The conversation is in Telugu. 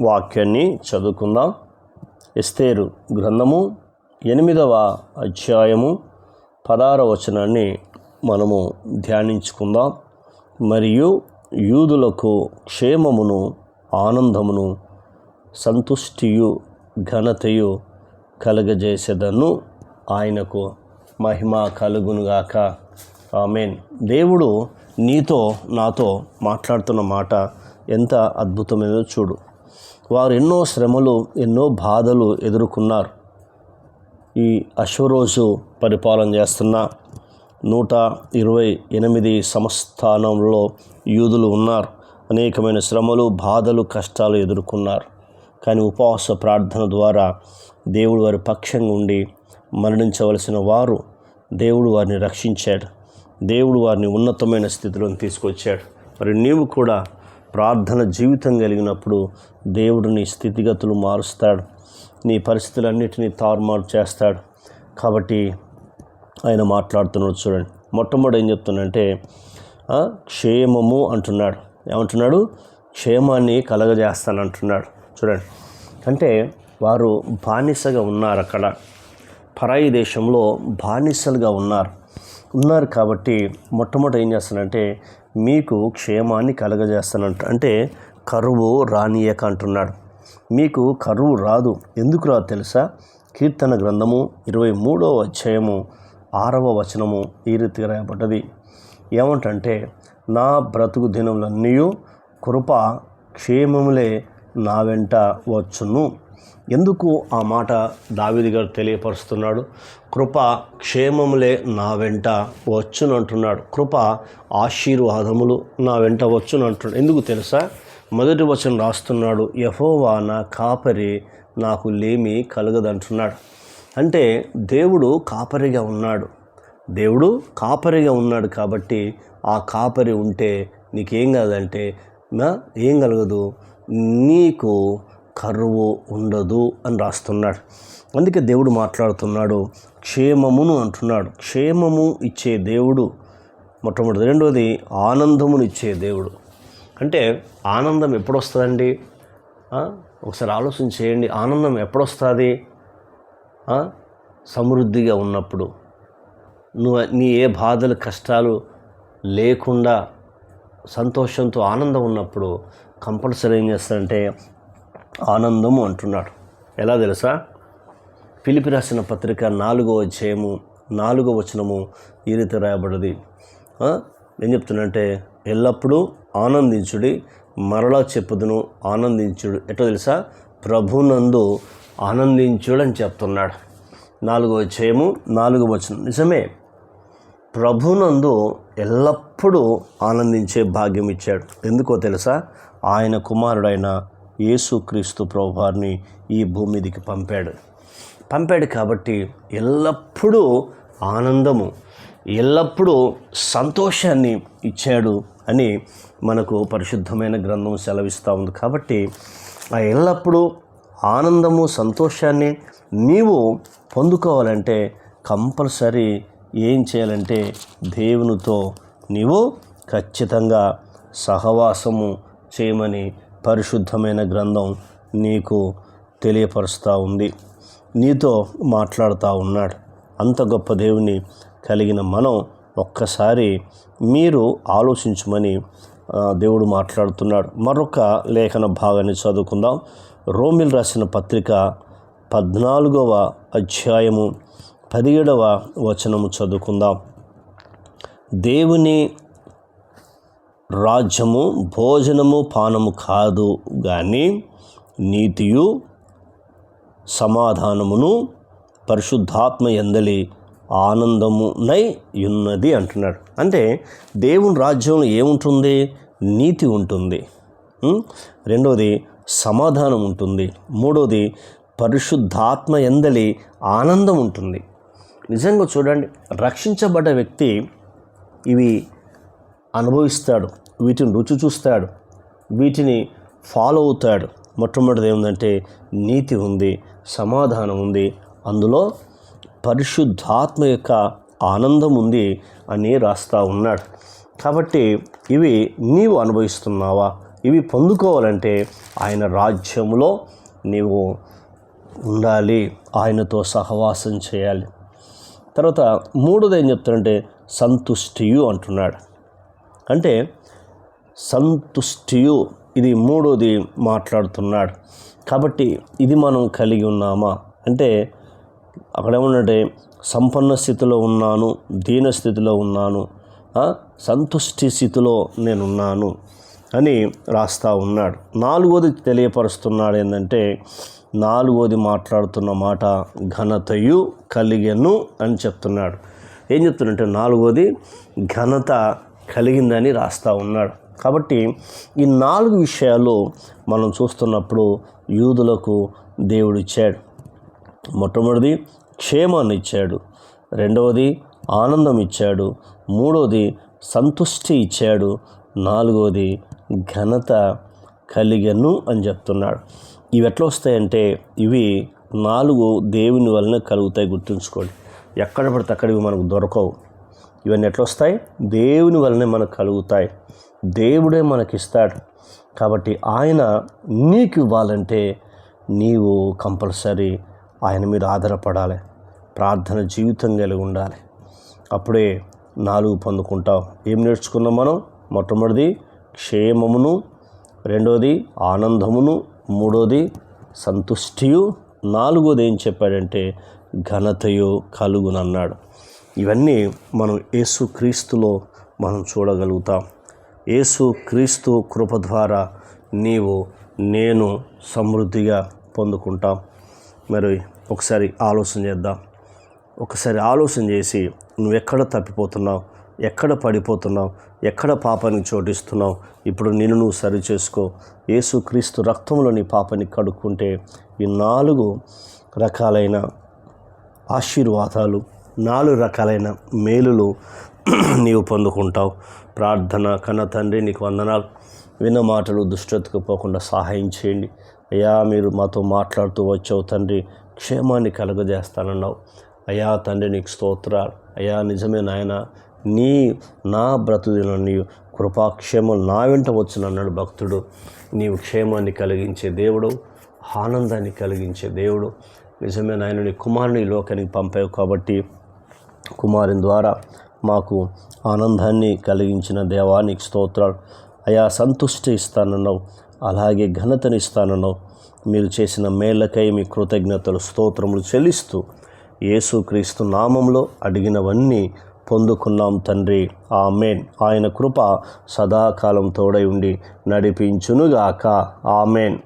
వాక్యాన్ని చదువుకుందాం. ఎస్తేరు గ్రంథము ఎనిమిదవ అధ్యాయము పదార వచనాన్ని మనము ధ్యానించుకుందాం. మరియు యూదులకు క్షేమమును ఆనందమును సంతుష్టియు ఘనతయు కలగజేసేదను ఆయనకు మహిమ కలుగునుగాక ఆమెన్. దేవుడు నీతో నాతో మాట్లాడుతున్న మాట ఎంత అద్భుతమైనదో చూడు. వారు ఎన్నో శ్రమలు ఎన్నో బాధలు ఎదుర్కొన్నారు. ఈ అశ్వరోజు పరిపాలన చేస్తున్న నూట ఇరవై ఎనిమిది సంస్థానంలో యూదులు ఉన్నారు. అనేకమైన శ్రమలు బాధలు కష్టాలు ఎదుర్కొన్నారు. కానీ ఉపవాస ప్రార్థన ద్వారా దేవుడు వారి పక్షంగా ఉండి మరణించవలసిన వారు దేవుడు వారిని రక్షించాడు. దేవుడు వారిని ఉన్నతమైన స్థితిలోకి తీసుకొచ్చాడు. మరి నీవు కూడా ప్రార్థన జీవితం కలిగినప్పుడు దేవుడు నీ స్థితిగతులు మారుస్తాడు. నీ పరిస్థితులన్నిటినీ తారుమారు చేస్తాడు. కాబట్టి ఆయన మాట్లాడుతున్నాడు చూడండి. మొట్టమొదటి ఏం చెప్తున్నాడంటే క్షేమము అంటున్నాడు. ఏమంటున్నాడు? క్షేమాన్ని కలగజేస్తానంటున్నాడు. చూడండి. అంటే వారు బానిసగా ఉన్నారు అక్కడ. పరాయి దేశంలో బానిసలుగా ఉన్నారు. ఉన్నారు కాబట్టి మొట్టమొదటి ఏం చేస్తానంటే మీకు క్షేమాన్ని కలగజేస్తానంట అంటే కరువు రానియక అంటున్నాడు. మీకు కరువు రాదు. ఎందుకు రాదు తెలుసా? కీర్తన గ్రంథము ఇరవై మూడవ అధ్యాయము ఆరవ వచనము ఈ రీతిగా రాయబడ్డది. ఏమంటంటే నా బ్రతుకు దినములన్నీ కృప క్షేమములే నా వెంట వచ్చును. ఎందుకు ఆ మాట దావిది గారు తెలియపరుస్తున్నాడు? కృప క్షేమములే నా వెంట వచ్చునంటున్నాడు. కృప ఆశీర్వాదములు నా వెంట వచ్చునంటున్నాడు. ఎందుకు తెలుసా? మొదటి వచనం రాస్తున్నాడు యహోవా నా కాపరి నాకు లేమి కలగదంటున్నాడు. అంటే దేవుడు కాపరిగా ఉన్నాడు. దేవుడు కాపరిగా ఉన్నాడు కాబట్టి ఆ కాపరి ఉంటే నీకేం కాదంటే నా ఏం కలగదు? నీకు కరువు ఉండదు అని రాస్తున్నాడు. అందుకే దేవుడు మాట్లాడుతున్నాడు క్షేమమును అంటున్నాడు. క్షేమము ఇచ్చే దేవుడు మొట్టమొదటి రెండవది ఆనందమును ఇచ్చే దేవుడు. అంటే ఆనందం ఎప్పుడు వస్తుందండి ఒకసారి ఆలోచన చేయండి. ఆనందం ఎప్పుడొస్తుంది? సమృద్ధిగా ఉన్నప్పుడు. నువ్వు నీ ఏ బాధలు కష్టాలు లేకుండా సంతోషంతో ఆనందం ఉన్నప్పుడు కంపల్సరీ ఏం చేస్తారంటే ఆనందము అంటున్నాడు. ఎలా తెలుసా? పిలిపి రాసిన పత్రిక నాలుగో అధ్యాయము నాలుగో వచనము ఈ రీతి రాయబడింది. ఏం చెప్తున్నంటే ఎల్లప్పుడూ ఆనందించుడి మరలా చెప్పుదును ఆనందించుడు. ఎటో తెలుసా? ప్రభునందు ఆనందించుడు అని చెప్తున్నాడు. నాలుగో అధ్యాయము నాలుగో వచనం. నిజమే. ప్రభునందు ఎల్లప్పుడూ ఆనందించే భాగ్యం ఇచ్చాడు. ఎందుకో తెలుసా? ఆయన కుమారుడైన యేసుక్రీస్తు ప్రభువారిని ఈ భూమి మీదకి పంపాడు. పంపాడు కాబట్టి ఎల్లప్పుడూ ఆనందము ఎల్లప్పుడూ సంతోషాన్ని ఇచ్చాడు అని మనకు పరిశుద్ధమైన గ్రంథం సెలవిస్తూ ఉంది. కాబట్టి ఆ ఎల్లప్పుడూ ఆనందము సంతోషాన్ని నీవు పొందుకోవాలంటే కంపల్సరీ ఏం చేయాలంటే దేవునితో నీవు ఖచ్చితంగా సహవాసము చేయమని పరిశుద్ధమైన గ్రంథం నీకు తెలియపరుస్తూ ఉంది. నీతో మాట్లాడుతూ ఉన్నాడు. అంత గొప్ప దేవుని కలిగిన మనం ఒక్కసారి మీరు ఆలోచించమని దేవుడు మాట్లాడుతున్నాడు. మరొక లేఖన భాగాన్ని చదువుకుందాం. రోమిల్ రాసిన పత్రిక పద్నాలుగవ అధ్యాయము పదిహేడవ వచనము చదువుకుందాం. దేవుని రాజ్యము భోజనము పానము కాదు కానీ నీతియు సమాధానమును పరిశుద్ధాత్మ ఎందలి ఆనందమునై ఉన్నది అంటున్నాడు. అంటే దేవుని రాజ్యంలో ఏముంటుంది? నీతి ఉంటుంది. రెండవది సమాధానం ఉంటుంది. మూడవది పరిశుద్ధాత్మ ఎందలి ఆనందం ఉంటుంది. నిజంగా చూడండి రక్షించబడ్డ వ్యక్తి ఇవి అనుభవిస్తాడు. వీటిని రుచి చూస్తాడు. వీటిని ఫాలో అవుతాడు. మొట్టమొదటిది ఏముందంటే నీతి ఉంది సమాధానం ఉంది. అందులో పరిశుద్ధాత్మ యొక్క ఆనందం ఉంది అని రాస్తా ఉన్నాడు. కాబట్టి ఇవి నీవు అనుభవిస్తున్నావా? ఇవి పొందుకోవాలంటే ఆయన రాజ్యంలో నీవు ఉండాలి. ఆయనతో సహవాసం చేయాలి. తర్వాత మూడోది ఏం చెప్తాడంటే సంతుష్టియు అంటున్నాడు. అంటే సంతుష్టియు. ఇది మూడోది మాట్లాడుతున్నాడు. కాబట్టి ఇది మనం కలిగి ఉన్నామా? అంటే అక్కడ సంపన్న స్థితిలో ఉన్నాను దీన స్థితిలో ఉన్నాను సంతుష్టి స్థితిలో నేనున్నాను అని రాస్తా ఉన్నాడు. నాలుగోది తెలియపరుస్తున్నాడు ఏంటంటే నాలుగోది మాట్లాడుతున్న మాట ఘనతయు కలిగెను అని చెప్తున్నాడు. ఏం చెప్తున్నాడంటే నాలుగోది ఘనత కలిగిందని రాస్తా ఉన్నాడు. కాబట్టి ఈ నాలుగు విషయాలు మనం చూస్తున్నప్పుడు యూదులకు దేవుడు ఇచ్చాడు మొట్టమొదటిది క్షేమాన్ని ఇచ్చాడు రెండవది ఆనందం ఇచ్చాడు మూడవది సంతుష్టి ఇచ్చాడు నాలుగవది ఘనత కలిగను అని చెప్తున్నాడు. ఇవి ఎట్లా వస్తాయంటే ఇవి నాలుగు దేవుని వలన కలుగుతాయి గుర్తుంచుకోండి. ఎక్కడ పడితే అక్కడ ఇవి మనకు దొరకవు. ఇవన్నీ ఎట్లా వస్తాయి? దేవుని వలనే మనకు కలుగుతాయి. దేవుడే మనకిస్తాడు. కాబట్టి ఆయన నీకు ఇవ్వాలంటే నీవు కంపల్సరీ ఆయన మీద ఆధారపడాలి. ప్రార్థన జీవితం కలిగి ఉండాలి. అప్పుడే నాలుగు పొందుకుంటావు. ఏం నేర్చుకుందాం మనం? మొట్టమొదటిది క్షేమమును రెండోది ఆనందమును మూడోది సంతుష్టియు నాలుగోది ఏం చెప్పాడంటే ఘనతయు కలుగునన్నాడు. ఇవన్నీ మనం యేసు క్రీస్తులో మనం చూడగలుగుతాం. యేసు క్రీస్తు కృప ద్వారా నీవు నేను సమృద్ధిగా పొందుకుంటాం. మరి ఒకసారి ఆలోచన చేద్దాం. ఒకసారి ఆలోచన చేసి నువ్వు ఎక్కడ తప్పిపోతున్నావు? ఎక్కడ పడిపోతున్నావు? ఎక్కడ పాపానికి చోటిస్తున్నావు? ఇప్పుడు నిన్ను నువ్వు సరి చేసుకో యేసుక్రీస్తు రక్తంలో నీ పాపని కడుక్కుంటే ఈ నాలుగు రకాలైన ఆశీర్వాదాలు నాలుగు రకాలైన మేలులు నీవు పొందుకుంటావు. ప్రార్థన కన్న తండ్రి నీకు వందనాలు. విన్న మాటలు దుష్టతకు పోకుండా సహాయం చేయండి. అయ్యా మీరు మాతో మాట్లాడుతూ వచ్చావు తండ్రి క్షేమాన్ని కలగజేస్తానన్నావు. అయ్యా తండ్రి నీకు స్తోత్రాలు. అయ్యా నిజమే నాయన నీ నా బ్రతుదిన నీ కృపాక్షేమం నా వెంట వచ్చునన్నాడు భక్తుడు. నీవు క్షేమాన్ని కలిగించే దేవుడు ఆనందాన్ని కలిగించే దేవుడు. నిజమే నాయన నీ కుమారుని లోకానికి పంపావు కాబట్టి కుమారుని ద్వారా మాకు ఆనందాన్ని కలిగించిన దేవానికి స్తోత్రాలు. అయా సంతుష్టి ఇస్తానన్నావు అలాగే ఘనతని ఇస్తానన్నావు. మీరు చేసిన మేళ్ళకై మీ కృతజ్ఞతలు స్తోత్రములు చెల్లిస్తూ యేసుక్రీస్తు నామంలో అడిగినవన్నీ పొందుకున్నాం తండ్రి. ఆ మేన్ ఆయన కృప సదాకాలం తోడై ఉండి నడిపించునుగాక. ఆమెన్.